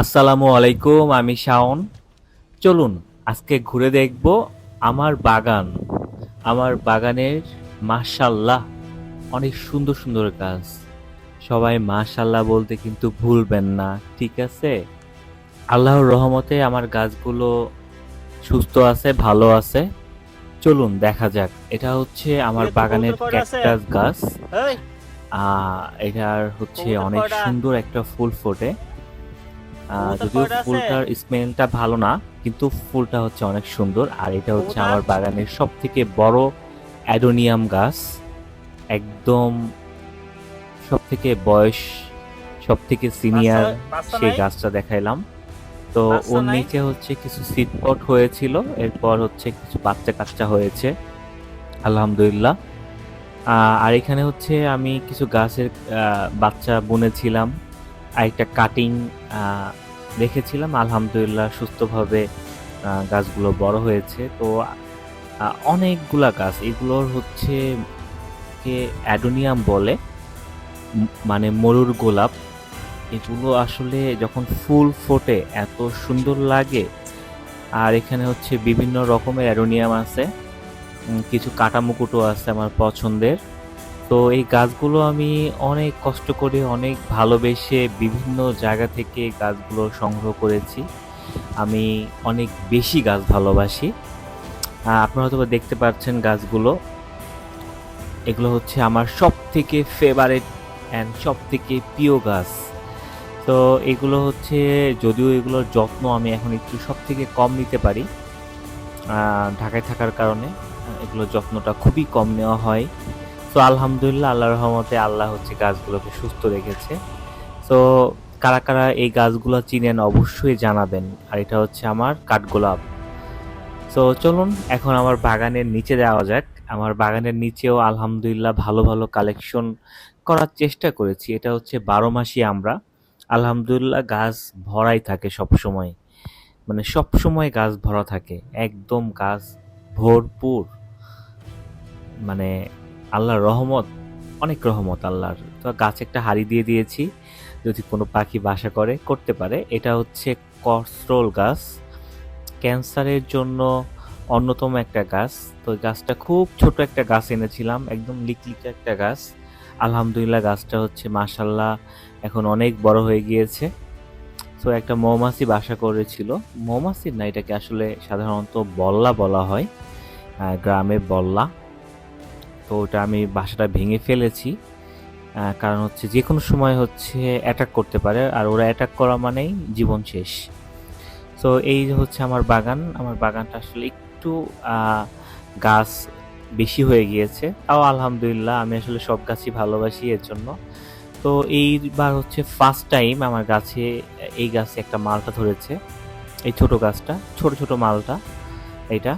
আসসালামু আলাইকুম আমি শাওন। চলুন আজকে ঘুরে দেখব আমার বাগান। আমার বাগানের মাশাল্লাহ অনেক সুন্দর সুন্দর গাছ। সবাই মাশাল্লাহ বলতে কিন্তু ভুলবেন না ঠিক আছে? আল্লাহর রহমতে আমার গাছগুলো সুস্থ আছে ভালো আছে। চলুন দেখা যাক। এটা হচ্ছে আমার বাগানের ক্যাকটাস গাছ। এটার হচ্ছে অনেক সুন্দর একটা ফুল ফোটে। যদিও ফুলটার স্মেলটা ভালো না কিন্তু ফুলটা হচ্ছে অনেক সুন্দর। আর এটা হচ্ছে আমার বাগানের সব থেকে বড় অ্যাডোনিয়াম গাছ। একদম সব থেকে বয়স সব থেকে সিনিয়র সেই গাছটা দেখাইলাম। তো ওর নিচে হচ্ছে কিছু সিটপট হয়েছিল এরপর হচ্ছে কিছু বাচ্চা কাচ্চা হয়েছে আলহামদুলিল্লাহ। আর এখানে হচ্ছে আমি কিছু গাছের বাচ্চা বুনেছিলাম। আর একটা কাটিং দেখেছিলাম। আলহামদুলিল্লাহ সুস্থভাবে গাছগুলো বড় হয়েছে। তো অনেকগুলা গাছ, এগুলোর হচ্ছে কে অ্যাডোনিয়াম বলে মানে মরুর গোলাপ। এগুলো আসলে যখন ফুল ফোটে, এত সুন্দর লাগে। আর এখানে হচ্ছে বিভিন্ন রকমের অ্যাডোনিয়াম আছে। কিছু কাটা মুকুটও আছে আমার পছন্দের। তো এই গাছগুলো আমি অনেক কষ্ট করে, অনেক ভালোবেসে বিভিন্ন জায়গা থেকে গাছগুলো সংগ্রহ করেছি। আমি অনেক বেশি গাছ ভালোবাসি। আপনারা হয়তো দেখতে পাচ্ছেন গাছগুলো। এগুলো হচ্ছে আমার সব থেকে ফেভারেট অ্যান্ড সব থেকে প্রিয় গাছ। তো এগুলো হচ্ছে, যদিও এগুলোর যত্ন আমি এখন একটু সব থেকে কম নিতে পারি ঢাকায় থাকার কারণে, এগুলোর যত্নটা খুবই কম নেওয়া হয়। তো আলহামদুলিল্লাহ আল্লাহ রহমতে আল্লাহ হচ্ছে গাছগুলোকে সুস্থ রেখেছে। তো কারা কারা এই গাছগুলো চিনেন অবশ্যই জানাবেন। আর এটা হচ্ছে আমার কাঠগোলাপ। তো চলুন, এখন আমার বাগানের নিচে যাওয়া যাক। আমার বাগানের নিচেও আলহামদুলিল্লাহ ভালো ভালো কালেকশন করার চেষ্টা করেছি। এটা হচ্ছে বারো মাসই আমরা। আলহামদুলিল্লাহ গাছ ভরাই থাকে সব সময় মানে সব সময় গাছ ভরা থাকে। একদম গাছ ভরপুর। মানে আল্লাহর রহমত, অনেক রহমত আল্লাহর। তো গাছ একটা হাড়ি দিয়ে দিয়েছি, যদি কোনো পাখি বাসা করে, করতে পারে। এটা হচ্ছে কসরোল গাছ। ক্যান্সারের জন্য অন্যতম একটা গাছ। তো গাছটা খুব ছোট একটা গাছ এনেছিলাম, একদম লিকলিকে একটা গাছ। আলহামদুলিল্লাহ গাছটা হচ্ছে মাশাল্লাহ এখন অনেক বড় হয়ে গিয়েছে। তো একটা মৌমাছি বাসা করেছিল। মৌমাছি না এটাকে আসলে সাধারণত বল্লা বলা হয় গ্রামে বল্লা। তো ওটা আমি বাসাটা ভেঙে ফেলেছি কারণ হচ্ছে যে কোনো সময় হচ্ছে অ্যাটাক করতে পারে, আর ওরা অ্যাটাক করা মানেই জীবন শেষ। তো এই হচ্ছে আমার বাগান, আমার বাগানটা আসলে একটু গাছ বেশি হয়ে গিয়েছে। তাও আলহামদুলিল্লাহ আমি আসলে সব গাছই ভালোবাসি এর জন্য। তো এইবার হচ্ছে ফার্স্ট টাইম আমার গাছে এই গাছে একটা মালটা ধরেছে, এই ছোট গাছটা, ছোট ছোট মালটা এটা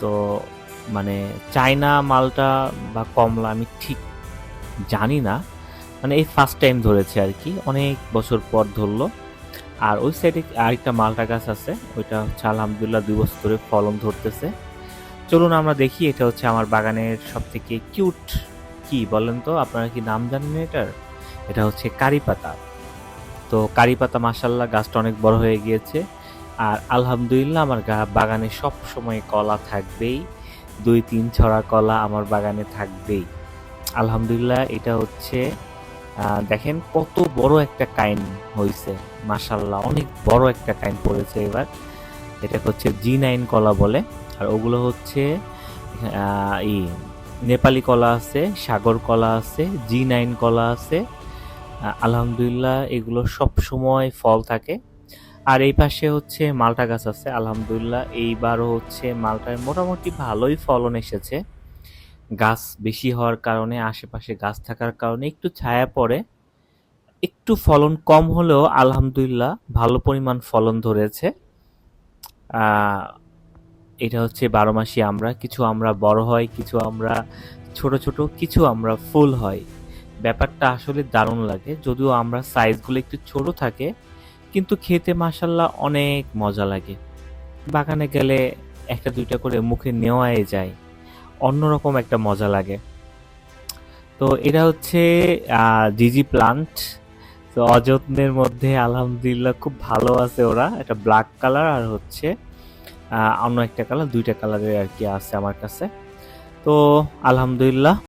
তো মানে চায়না, মালটা বা কমলা, আমি ঠিক জানি না। মানে এই ফার্স্ট টাইম ধরেছে আর কি, অনেক বছর পর ধরলো। আর ওই সাইডে আরেকটা মালটা গাছ আছে, ওইটা হচ্ছে আলহামদুলিল্লাহ দুই বছর ধরে ফলন ধরতেছে। চলুন আমরা দেখি, এটা হচ্ছে আমার বাগানের সব থেকে কিউট কি বলেন তো? আপনারা কি নাম জানেন এটার? এটা হচ্ছে কারি পাতা। তো কারি পাতা মাসাল্লাহ গাছটা অনেক বড় হয়ে গিয়েছে। আর আলহামদুলিল্লাহ আমার বাগানে সব সময় কলা থাকবেই। দুই তিন ছড়া কলা আমার বাগানে থাকবেই। আলহামদুলিল্লাহ এটা হচ্ছে দেখেন কত বড় একটা কাইন হয়েছে মাসাল্লাহ অনেক বড় একটা কাইন পড়েছে এবার। এটা হচ্ছে জি নাইন কলা বলে আর ওগুলো হচ্ছে আহ, ই নেপালি কলা আছে সাগর কলা আছে জি নাইন কলা আছে। আলহামদুলিল্লাহ এগুলো সব সময় ফল থাকে। আর এই পাশে হচ্ছে মালটা গাছ আছে, আলহামদুলিল্লাহ। এইবারও হচ্ছে মালটার মোটামুটি ভালোই ফলন এসেছে। গাছ বেশি হওয়ার কারণে, আশেপাশে গাছ থাকার কারণে একটু ছায়া পড়ে। একটু ফলন কম হলেও আলহামদুলিল্লাহ ভালো পরিমাণ ফলন ধরেছে। এটা হচ্ছে বারো মাসি আমরা, কিছু আমরা বড় হয়, কিছু আমরা ছোট ছোট, কিছু আমরা ফুল হয়। ব্যাপারটা আসলে দারুণ লাগে, যদিও আমরা সাইজগুলো একটু ছোট থাকে কিন্তু খেতে মাসাল্লাহ অনেক মজা লাগে। বাগানে গেলে একটা দুইটা করে মুখে নেওয়াই যায়। অন্যরকম একটা মজা লাগে। তো এটা হচ্ছে জিজি প্লান্ট তো অযত্নের মধ্যে আলহামদুলিল্লাহ খুব ভালো আছে ওরা। এটা ব্ল্যাক কালার আর হচ্ছে অন্য একটা কালার দুইটা কালারের আর কি আছে আমার কাছে। তো আলহামদুলিল্লাহ।